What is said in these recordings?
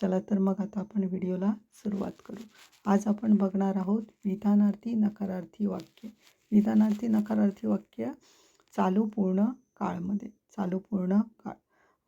चला तर मग आता आपण व्हिडिओला सुरुवात करू. आज आपण बघणार आहोत विधानार्थी नकारार्थी वाक्य. विधानार्थी नकारार्थी वाक्य चालू पूर्ण काळमध्ये. चालू पूर्ण काळ.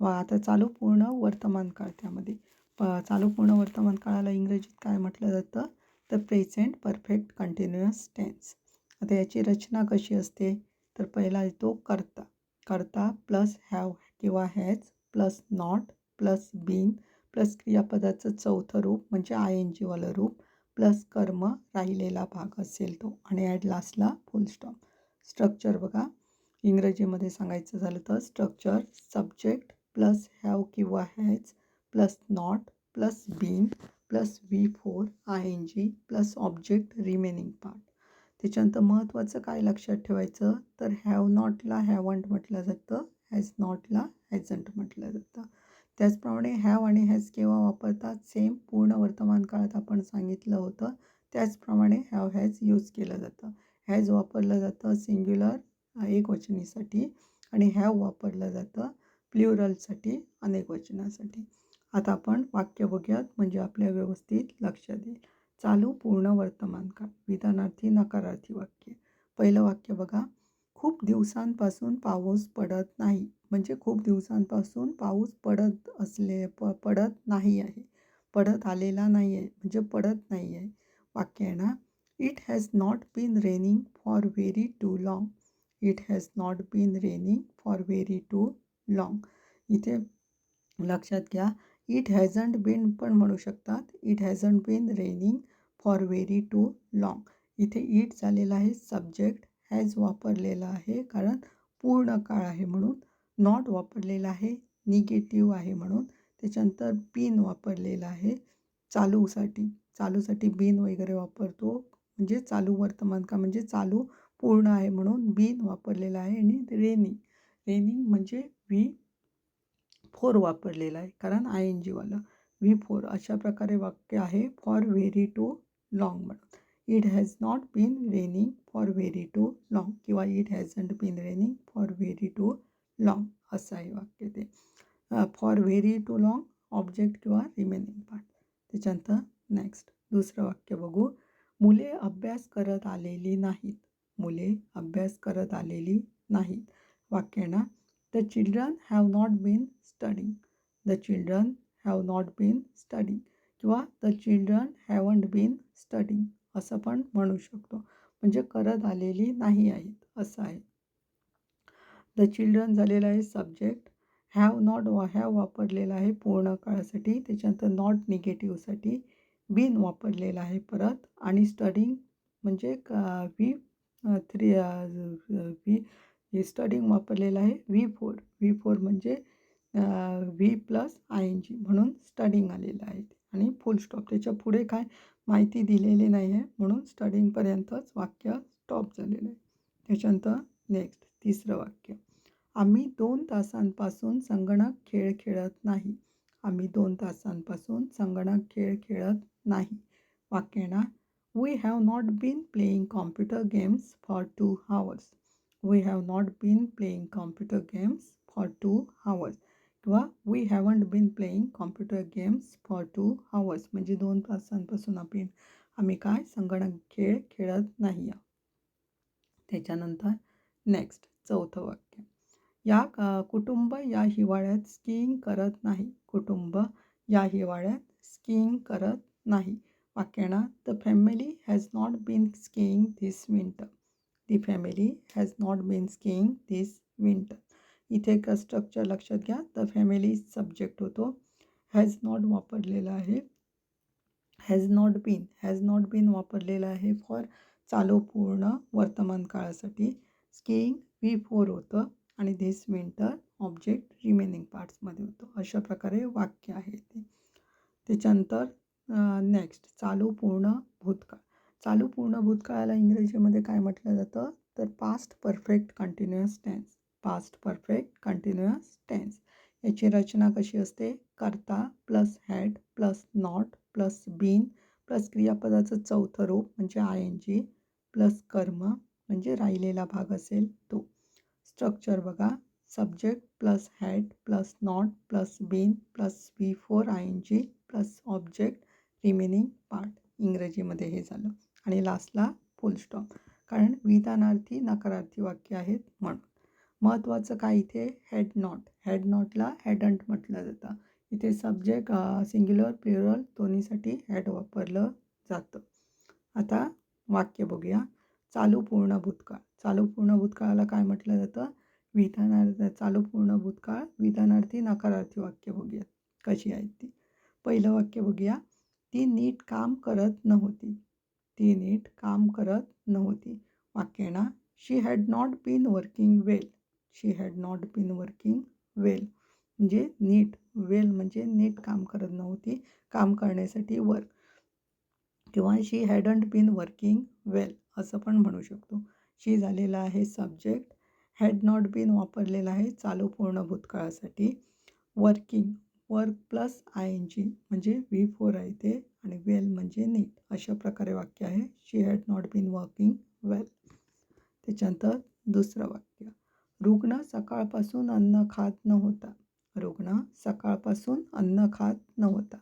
वा आता चालू पूर्ण वर्तमान काळ त्यामध्ये. प चालू पूर्ण वर्तमान काळाला इंग्रजीत काय म्हटलं जातं? The present perfect continuous tense आता याची रचना कशी असते? तर पहिला येतो करता. करता प्लस हॅव किंवा has plus not plus been plus क्रियापदाचं चौथं रूप म्हणजे आय एन जीवालं रूप प्लस कर्म राहिलेला भाग असेल तो. आणि ॲड लास्टला फुल स्टॉप स्ट्रक्चर बघा. इंग्रजीमध्ये सांगायचं झालं तर स्ट्रक्चर सब्जेक्ट प्लस हॅव किंवा has plus not plus been plus V four I N G plus object remaining part त्याच्यानंतर महत्त्वाचं काय लक्षात ठेवायचं? तर हॅव नॉटला हॅवंट म्हटलं जातं. हॅज नॉटला हॅजंट म्हटलं जातं. त्याचप्रमाणे हॅव आणि हॅज केव्हा वापरतात सेम पूर्ण वर्तमान काळात आपण सांगितलं होतं. त्याचप्रमाणे हॅव हॅज यूज केलं जातं. हॅज वापरलं जातं सिंग्युलर एक वचनीसाठी आणि हॅव वापरलं जातं प्ल्युरलसाठी अनेक वचनासाठी. आता आपण वाक्य बघूयात म्हणजे आपल्या व्यवस्थित लक्षात येईल. चालू पूर्ण वर्तमान काळ. विधानार्थी नकारार्थी वाक्य. पहिलं वाक्य बघा. खूप दिवसांपासून पाऊस पडत नाही. म्हणजे खूप दिवसांपासून पाऊस पडत असले प पडत नाही आहे. पडत आलेला नाही आहे म्हणजे पडत नाही आहे वाक्य आहे ना? It has not been raining for very too long it has not been raining for very too long इथे लक्षात घ्या. इट हॅझंट बीन पण म्हणू शकतात. It hasn't been raining for very too long इथे इट झालेला आहे. सब्जेक्ट हॅज वापरलेलं आहे. कारण पूर्ण काळ आहे म्हणून नॉट वापरलेला आहे निगेटिव्ह आहे म्हणून त्याच्यानंतर बिन वापरलेला आहे. चालूसाठी चालूसाठी बिन वगैरे वापरतो. म्हणजे चालू वर्तमान का म्हणजे चालू पूर्ण आहे म्हणून बिन वापरलेला आहे आणि रेनिंग रेनिंग म्हणजे व्ही फोर वापरलेला आहे. कारण आय एन जीवाला व्ही फोर अशा प्रकारे वाक्य आहे. फॉर व्हेरी टू लाँग म्हणून. It has not been raining for very too long किंवा it hasn't been raining for very too long असं आहे वाक्य ते for very too long object किंवा रिमेनिंग पार्ट त्याच्यानंतर नेक्स्ट दुसरं वाक्य बघू मुले अभ्यास करत आलेली नाहीत मुले अभ्यास करत आलेली नाहीत वाक्य ना the children have not been studying the children have not been studying किंवा the children haven't been studying असं पण म्हणू शकतो. म्हणजे करत आलेली नाही आहेत असं आहे. द चिल्ड्रन झालेलं आहे सब्जेक्ट हॅव नॉट वा हॅव वापरलेला आहे पूर्ण काळासाठी. त्याच्यानंतर नॉट निगेटिव्हसाठी बिन वापरलेला आहे परत. आणि स्टडिंग म्हणजे व्ही थ्री व्ही स्टडिंग वापरलेलं आहे. व्ही फोर व्ही फोर म्हणजे V plus I N G म्हणून स्टडिंग आलेलं आहे. आणि फुल स्टॉप त्याच्या पुढे काय? माहिती दिलेली नाही आहे म्हणून स्टडिंगपर्यंतच वाक्य स्टॉप झालेलं आहे. त्याच्यानंतर नेक्स्ट तिसरं वाक्य. आम्ही दोन तासांपासून संगणक खेळ खेळत नाही. आम्ही दोन तासांपासून संगणक खेळ खेळत नाही. वाक्यना we have not been playing computer games for two hours we have not been playing computer games for two hours किंवा we haven't been playing computer games for two hours म्हणजे दोन तासांपासून आपण आम्ही काय संगणक खेळ खेळत नाही त्याच्यानंतर नेक्स्ट चौथं वाक्य. या कुटुंब या हिवाळ्यात स्कीइंग करत नाही. कुटुंब या हिवाळ्यात स्कीइंग करत नाही. वाक्याना the family has not been skiing this winter the family has not been skiing this winter इथे एक स्ट्रक्चर लक्षात घ्या. द फॅमिली सब्जेक्ट होतो. हॅज नॉट वापरलेला आहे. Has not been has not been वापरलेलं आहे फॉर चालू पूर्ण वर्तमान काळासाठी. स्कीइंग व्ही फोर होतं. आणि धिस विंटर ऑब्जेक्ट रिमेनिंग पार्ट्समध्ये होतं. अशा प्रकारे वाक्य आहे ते. त्याच्यानंतर नेक्स्ट चालू पूर्ण भूतकाळ. चालू पूर्ण भूतकाळाला इंग्रजीमध्ये काय म्हटलं जातं? तर past perfect continuous tense past perfect continuous tense याची रचना कशी असते? करता plus had plus not plus been plus क्रियापदाचं चौथं रूप म्हणजे आय एन जी प्लस कर्म म्हणजे राहिलेला भाग असेल तो. स्ट्रक्चर बघा. Subject plus had plus not plus been plus V four I N G plus object remaining part इंग्रजीमध्ये हे झालं. आणि लास्टला फुल स्टॉप कारण विधानार्थी नकारार्थी वाक्य आहेत म्हणून. महत्त्वाचं काय इथे? हेड नॉट हेड नॉटला हेडंट म्हटलं जातं. इथे सब्जेक्ट सिंग्युलर प्युरल दोन्हीसाठी हेड वापरलं जातं. आता वाक्य बघूया. चालू पूर्ण भूतकाळ. चालू पूर्ण भूतकाळाला काय म्हटलं जातं? विधानार्थ चालू पूर्ण भूतकाळ विधानार्थी नकारार्थी वाक्य बघूया. कशी आहेत ती? पहिलं वाक्य बघूया. ती नीट काम करत नव्हती. ती नीट काम करत नव्हती. वाक्यना she had not been working well she had not been working well म्हणजे नीट वेल म्हणजे नीट काम करत नव्हती. काम करण्यासाठी वर्क किंवा she hadn't been working well असं पण म्हणू शकतो. शी झालेला आहे सब्जेक्ट हॅड नॉट बीन वापरलेला आहे चालू पूर्ण भूतकाळासाठी. Working work plus I N G म्हणजे व्ही फोर आहे ते आणि वेल म्हणजे नीट अशा प्रकारे वाक्य आहे. She had not been working well त्याच्यानंतर दुसरं वाक्य. रुग्ण सकाळपासून अन्न खात नव्हता. रुग्ण सकाळपासून अन्न खात नव्हता.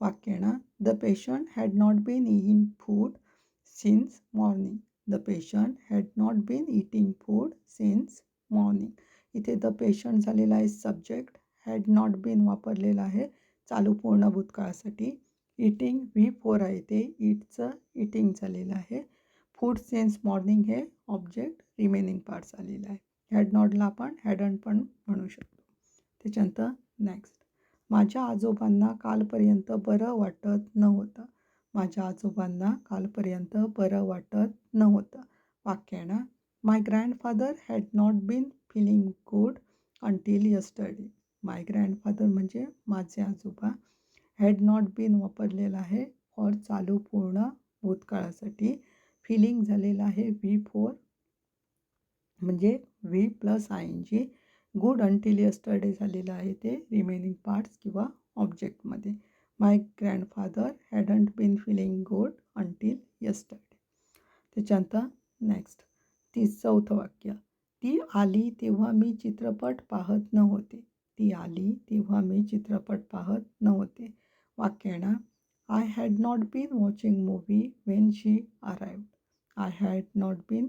वाक्याना the patient had not been in food since morning. The patient had not been eating food since morning. इथे द पेशंट झालेला आहे सब्जेक्ट हॅड नॉट बीन वापरलेला आहे. चालू पूर्ण भूतकाळासाठी. इटिंग व्ही फोर आहे ते. इटचं इटिंग झालेलं आहे. फूड सेन्स मॉर्निंग हे ऑब्जेक्ट रिमेनिंग पार्ट आलेलं आहे. हॅड नॉटला आपण हॅडन पण म्हणू शकतो. त्याच्यानंतर नेक्स्ट माझ्या आजोबांना कालपर्यंत बरं वाटत नव्हतं. माझ्या आजोबांना कालपर्यंत बरं वाटत नव्हतं. वाक्यानं my grandfather had not been feeling good until yesterday my grandfather म्हणजे माझे आजोबा हॅड नॉट बीन वापरलेलं आहे फॉर चालू पूर्ण भूतकाळासाठी. फिलिंग झालेलं आहे व्ही फोर म्हणजे V plus I N G good until yesterday झालेलं आहे ते रिमेनिंग पार्ट्स किंवा ऑब्जेक्टमध्ये my grandfather hadn't been feeling good until yesterday त्याच्यानंतर नेक्स्ट ती चौथं वाक्य. ती आली तेव्हा मी चित्रपट पाहत नव्हते. ती आली तेव्हा मी चित्रपट पाहत नव्हते. वाक्याना I had not been watching movie when she arrived I had not been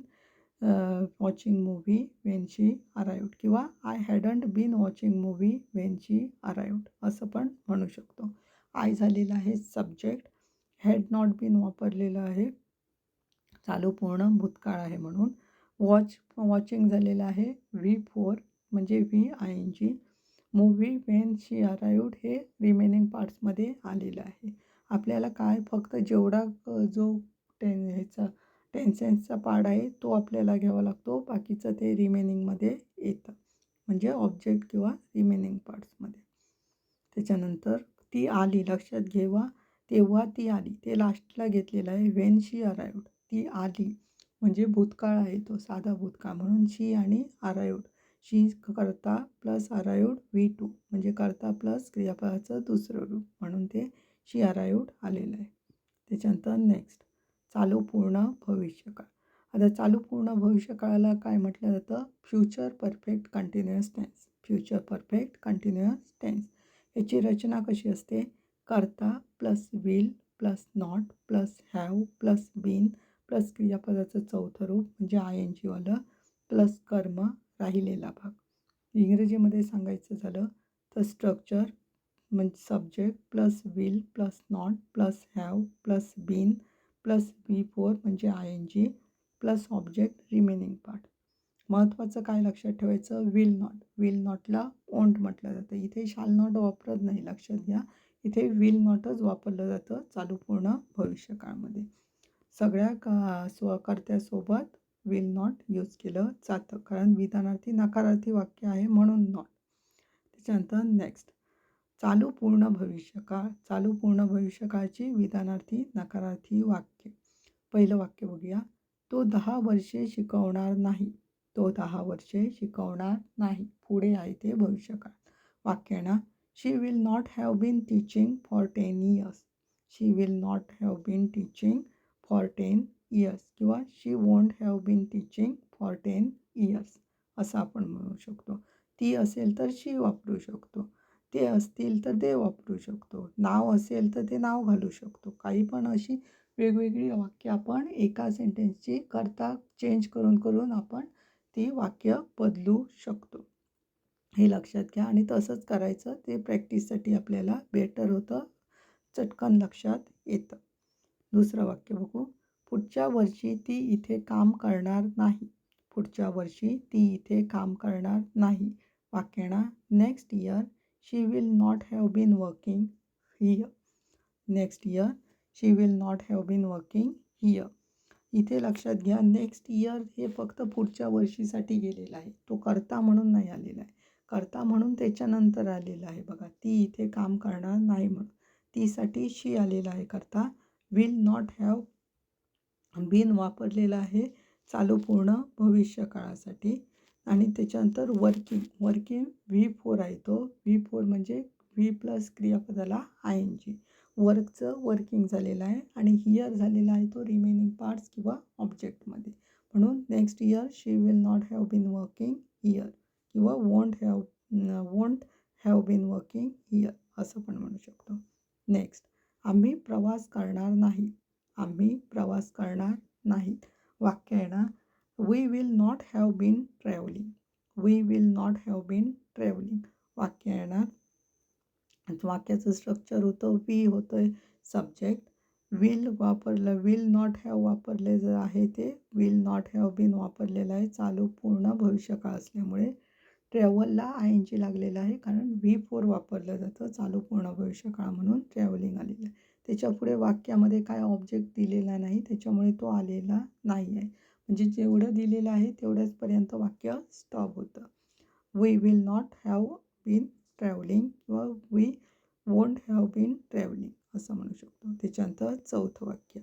watching movie when she arrived किंवा I hadn't been watching movie when she arrived असं पण म्हणू शकतो. आय झालेलं आहे सब्जेक्ट हॅड नॉट बीन वापरलेलं आहे. चालू पूर्ण भूतकाळ आहे म्हणून. वॉच वॉचिंग झालेलं आहे. व्ही फोर म्हणजे V I N G movie when she arrived हे रिमेनिंग पार्ट्समध्ये आलेलं आहे. आपल्याला काय फक्त जेवढा जो टेन ह्याचा टेन्सेन्सचा पार्ट आहे तो आपल्याला घ्यावा लागतो. बाकीचं ते रिमेनिंगमध्ये येतं. म्हणजे ऑब्जेक्ट किंवा रिमेनिंग पार्ट्समध्ये त्याच्यानंतर ती आली लक्षात घेवा. तेव्हा ती आली. ते लास्टला घेतलेलं आहे. वेन शी अरायव्ड ती आली. म्हणजे भूतकाळ आहे तो साधा भूतकाळ. म्हणून शी आणि अरायव्ड शी करता प्लस अरायव्ड व्ही टू म्हणजे करता प्लस क्रियापदाचं दुसरं रूप. म्हणून ते शी अरायव्ड आलेलं आहे. त्याच्यानंतर नेक्स्ट चालू पूर्ण भविष्यकाळ. आता चालू पूर्ण भविष्यकाळाला काय म्हटलं जातं? Future perfect continuous tense future perfect continuous tense याची रचना कशी असते? करता plus will plus not plus have plus been plus क्रियापदाचं चौथं रूप म्हणजे आय एन जीवालं प्लस कर्म राहिलेला भाग. इंग्रजीमध्ये सांगायचं झालं तर स्ट्रक्चर म्हणजे subject plus will plus not plus have plus been plus V four म्हणजे I N G plus object remaining part. महत्त्वाचं काय लक्षात ठेवायचं? Will not. विल नॉटला ओंट म्हटलं जातं. इथे शाल नॉट वापरत नाही लक्षात घ्या. इथे विल नॉटच वापरलं जातं चालू पूर्ण भविष्यकाळामध्ये सगळ्या का स्वकर्त्यासोबत विल नॉट यूज केलं जातं. कारण विधानार्थी नकारार्थी वाक्य आहे म्हणून नॉट. त्याच्यानंतर नेक्स्ट. चालू पूर्ण भविष्यकाळ चालू पूर्ण भविष्यकाळची विधानार्थी नकारार्थी वाक्य. पहिलं वाक्य बघूया. तो दहा वर्षे शिकवणार नाही. तो दहा वर्षे शिकवणार नाही. पुढे आहे ते भविष्यकाळ. वाक्य ना? She will not have been teaching for ten years she will not have been teaching for ten years किंवा she won't have been teaching for ten years असं आपण म्हणू शकतो. ती असेल तर शी वापरू शकतो. ते असतील तर ते वापरू शकतो. नाव असेल तर ते नाव घालू शकतो. काही पण अशी वेगवेगळी वाक्य आपण एका सेंटेन्सची करता चेंज करून करून आपण ती वाक्य बदलू शकतो. हे लक्षात घ्या आणि तसंच करायचं. ते प्रॅक्टिससाठी आपल्याला बेटर होतं. चटकन लक्षात येतं. दुसरं वाक्य बघू. पुढच्या वर्षी ती इथे काम करणार नाही. पुढच्या वर्षी ती इथे काम करणार नाही. वाक्यणा next year she will not have been working here next year she will not have been working here इथे लक्षात घ्या नेक्स्ट इयर हे फक्त पुढच्या वर्षीसाठी गेलेलं आहे. तो करता म्हणून नाही आलेला आहे. करता म्हणून त्याच्यानंतर आलेला आहे. बघा ती इथे काम करणार नाही म्हणून. तीसाठी शी आलेला आहे करता. विल नॉट हॅव बिन वापरलेला आहे चालू पूर्ण भविष्यकाळासाठी. आणि त्याच्यानंतर वर्किंग वर्किंग व्ही फोर आहे तो. व्ही फोर म्हणजे व्ही प्लस क्रियापदाला आय एन जी वर्कचं वर्किंग झालेलं आहे आणि हियर झालेला आहे तो रिमेनिंग पार्ट्स किंवा ऑब्जेक्टमध्ये म्हणून next year she will not have been working here किंवा won't have won't have been working here असं पण म्हणू शकतो. नेक्स्ट आम्ही प्रवास करणार नाही. आम्ही प्रवास करणार नाहीत वाक्य आहे ना? We will not have been travelling we will not have been travelling वाक्य येणार वाक्याचं स्ट्रक्चर होतं वी होतं आहे सब्जेक्ट विल वापरलं विल नॉट हॅव वापरले जर आहे ते विल नॉट हॅव बीन वापरलेलं आहे. चालू पूर्ण भविष्यकाळ असल्यामुळे ट्रॅव्हलला आय एन जी लागलेलं आहे. कारण व्ही फोर वापरलं जातं चालू पूर्ण भविष्यकाळ म्हणून ट्रॅव्हलिंग आलेलं आहे. त्याच्यापुढे वाक्यामध्ये काय ऑब्जेक्ट दिलेला नाही त्याच्यामुळे तो आलेला नाही आहे म्हणजे जेवढं दिलेलं आहे तेवढ्याचपर्यंत वाक्य स्टॉप होतं. We will not have been travelling किंवा we won't have been travelling असं म्हणू शकतो. त्याच्यानंतर चौथं वाक्य.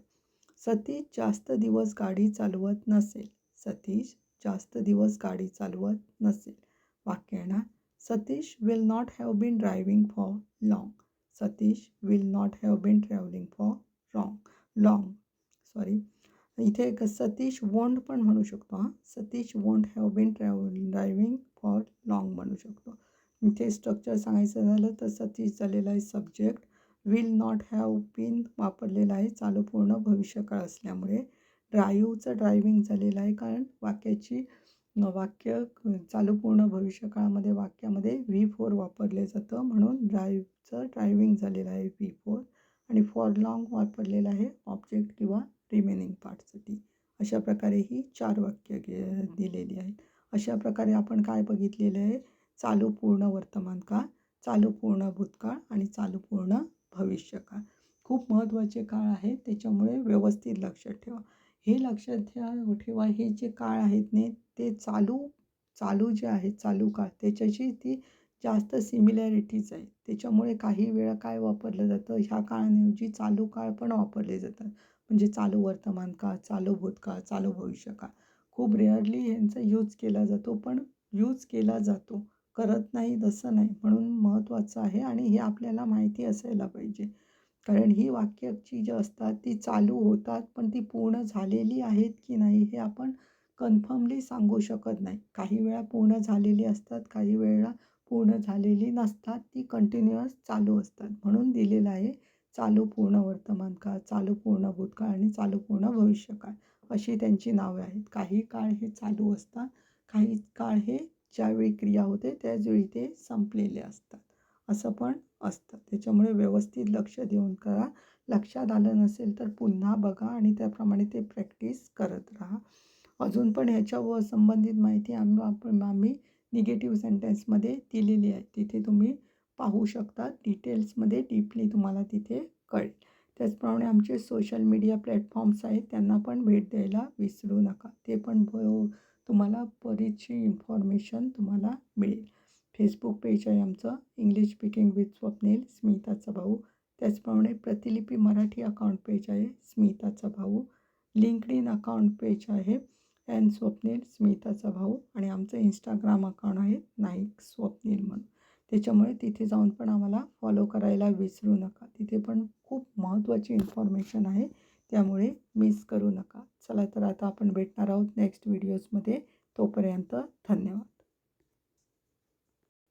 सतीश जास्त दिवस गाडी चालवत नसेल. सतीश जास्त दिवस गाडी चालवत नसेल. वाक्य येणार Satish will not have been driving for long Satish will not have been travelling for wrong long sorry इथे एक सतीश वोंट पण म्हणू शकतो हां. Satish won't have been travel driving for long म्हणू शकतो. इथे स्ट्रक्चर सांगायचं झालं तर सतीश झालेलं आहे subject will not have been वापरलेलं आहे चालू पूर्ण भविष्यकाळ असल्यामुळे. ड्राईव्हचं ड्रायव्हिंग झालेलं आहे कारण वाक्याची वाक्य चालू पूर्ण भविष्यकाळामध्ये वाक्यामध्ये व्ही फोर वापरले जातं म्हणून ड्राईव्हचं ड्रायव्हिंग झालेलं आहे व्ही फोर आणि फॉर लाँग वापरलेलं आहे ऑब्जेक्ट किंवा रिमेनिंग पार्टसाठी अशा प्रकारे ही चार वाक्य गे दिलेली आहेत. अशा प्रकारे आपण काय बघितलेलं आहे? चालू पूर्ण वर्तमान काळ चालू पूर्ण भूतकाळ आणि चालू पूर्ण भविष्यकाळ. खूप महत्त्वाचे काळ आहेत. त्याच्यामुळे व्यवस्थित लक्षात ठेवा. हे लक्षात ठेवा ठेवा. हे जे काळ आहेत ने ते चालू चालू जे आहेत चालू काळ त्याच्याशी ती जास्त सिमिलॅरिटीज आहे त्याच्यामुळे काही वेळा काय वापरलं जातं? ह्या काळाऐवजी चालू काळ पण वापरले जातात. म्हणजे चालू वर्तमान काळ चालू भूतकाळ चालू भविष्यकाळ खूप रेअरली ह्यांचा यूज केला जातो पण यूज केला जातो. करत नाही तसं नाही. म्हणून महत्त्वाचं आहे आणि हे आपल्याला माहिती असायला पाहिजे. कारण ही वाक्याची जी असतात ती चालू होतात पण ती पूर्ण झालेली आहेत की नाही हे आपण कन्फर्मली सांगू शकत नाही. काही वेळा पूर्ण झालेली असतात काही वेळा पूर्ण झालेली नसतात ती कंटिन्युअस चालू असतात. म्हणून दिलेलं आहे चालू पूर्ण वर्तमान काळ चालू पूर्ण भूतकाळ आणि चालू पूर्ण भविष्यकाळ अशी त्यांची नावे आहेत. काही काळ हे चालू असतात काही काळ हे ज्यावेळी क्रिया होते त्याचवेळी ते संपलेले असतात. असं पण असतं. त्याच्यामुळे व्यवस्थित लक्ष देऊन करा. लक्षात आलं नसेल तर पुन्हा बघा आणि त्याप्रमाणे ते प्रॅक्टिस करत राहा. अजून पण ह्याच्या संबंधित माहिती आम्ही आपण आम्ही निगेटिव्ह सेंटेन्समध्ये दिलेली आहे. तिथे तुम्ही पाहू शकता डिटेल्समध्ये डीपली तुम्हाला तिथे कळेल. त्याचप्रमाणे आमचे सोशल मीडिया प्लॅटफॉर्म्स आहेत त्यांना पण भेट द्यायला विसरू नका. ते पण तुम्हाला बरीचशी इन्फॉर्मेशन तुम्हाला मिळेल. फेसबुक पेज आहे आमचं. इंग्लिश स्पीकिंग विथ स्वप्नील स्मिताचा भाऊ. त्याचप्रमाणे प्रतिलिपी मराठी अकाउंट पेज आहे स्मिताचा भाऊ. लिंकड इन अकाउंट पेज आहे एन स्वप्नील स्मिताचा भाऊ. आणि आमचं इंस्टाग्राम अकाउंट आहे नाईक स्वप्नील म्हणून. त्याच्यामुळे तिथे जाऊन पण आम्हाला फॉलो करायला विसरू नका. तिथे पण खूप महत्त्वाची इन्फॉर्मेशन आहे. त्यामुळे मिस करू नका. चला तर आता आपण भेटणार आहोत नेक्स्ट व्हिडिओजमध्ये तोपर्यंत धन्यवाद.